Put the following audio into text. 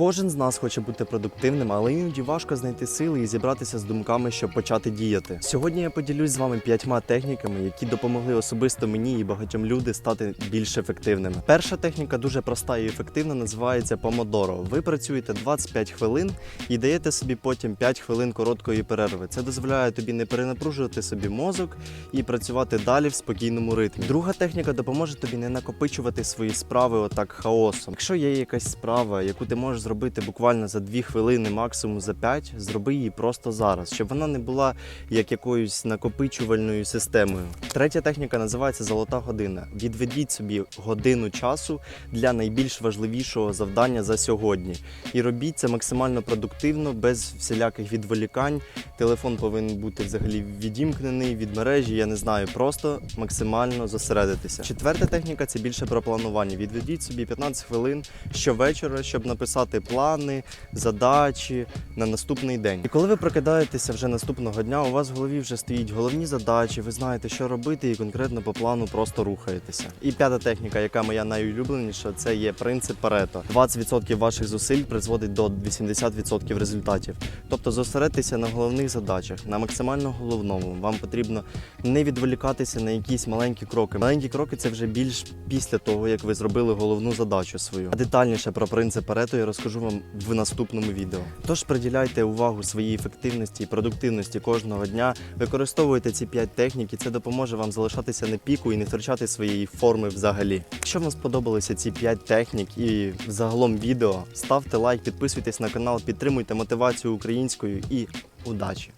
Кожен з нас хоче бути продуктивним, але іноді важко знайти сили і зібратися з думками, щоб почати діяти. Сьогодні я поділюсь з вами п'ятьма техніками, які допомогли особисто мені і багатьом людям стати більш ефективними. Перша техніка дуже проста і ефективна, називається помодоро. Ви працюєте 25 хвилин і даєте собі потім 5 хвилин короткої перерви. Це дозволяє тобі не перенапружувати собі мозок і працювати далі в спокійному ритмі. Друга техніка допоможе тобі не накопичувати свої справи отак хаосом. Якщо є якась справа, яку ти можеш зробити буквально за 2 хвилини, максимум за 5, зроби її просто зараз, щоб вона не була як якоюсь накопичувальною системою. Третя техніка називається золота година. Відведіть собі годину часу для найбільш важливішого завдання за сьогодні. І робіть це максимально продуктивно, без всіляких відволікань. Телефон повинен бути взагалі відімкнений від мережі. Я не знаю, просто максимально зосередитися. Четверта техніка це більше про планування. Відведіть собі 15 хвилин щовечора, щоб написати плани, задачі на наступний день. І коли ви прокидаєтеся вже наступного дня, у вас в голові вже стоїть головні задачі, ви знаєте, що робити, і конкретно по плану просто рухаєтеся. І п'ята техніка, яка моя найулюбленіша, це є принцип Парето. 20% ваших зусиль призводить до 80% результатів. Тобто зосередьтеся на головних задачах, на максимально головному. Вам потрібно не відволікатися на якісь маленькі кроки. Маленькі кроки це вже більш після того, як ви зробили головну задачу свою. А детальніше про принцип Парето я розкажу вам в наступному відео. Тож приділяйте увагу своїй ефективності і продуктивності кожного дня. Використовуйте ці 5 технік, і це допоможе вам залишатися на піку і не втрачати своєї форми взагалі. Якщо вам сподобалися ці 5 технік і загалом відео, ставте лайк, підписуйтесь на канал, підтримуйте мотивацію українською і удачі!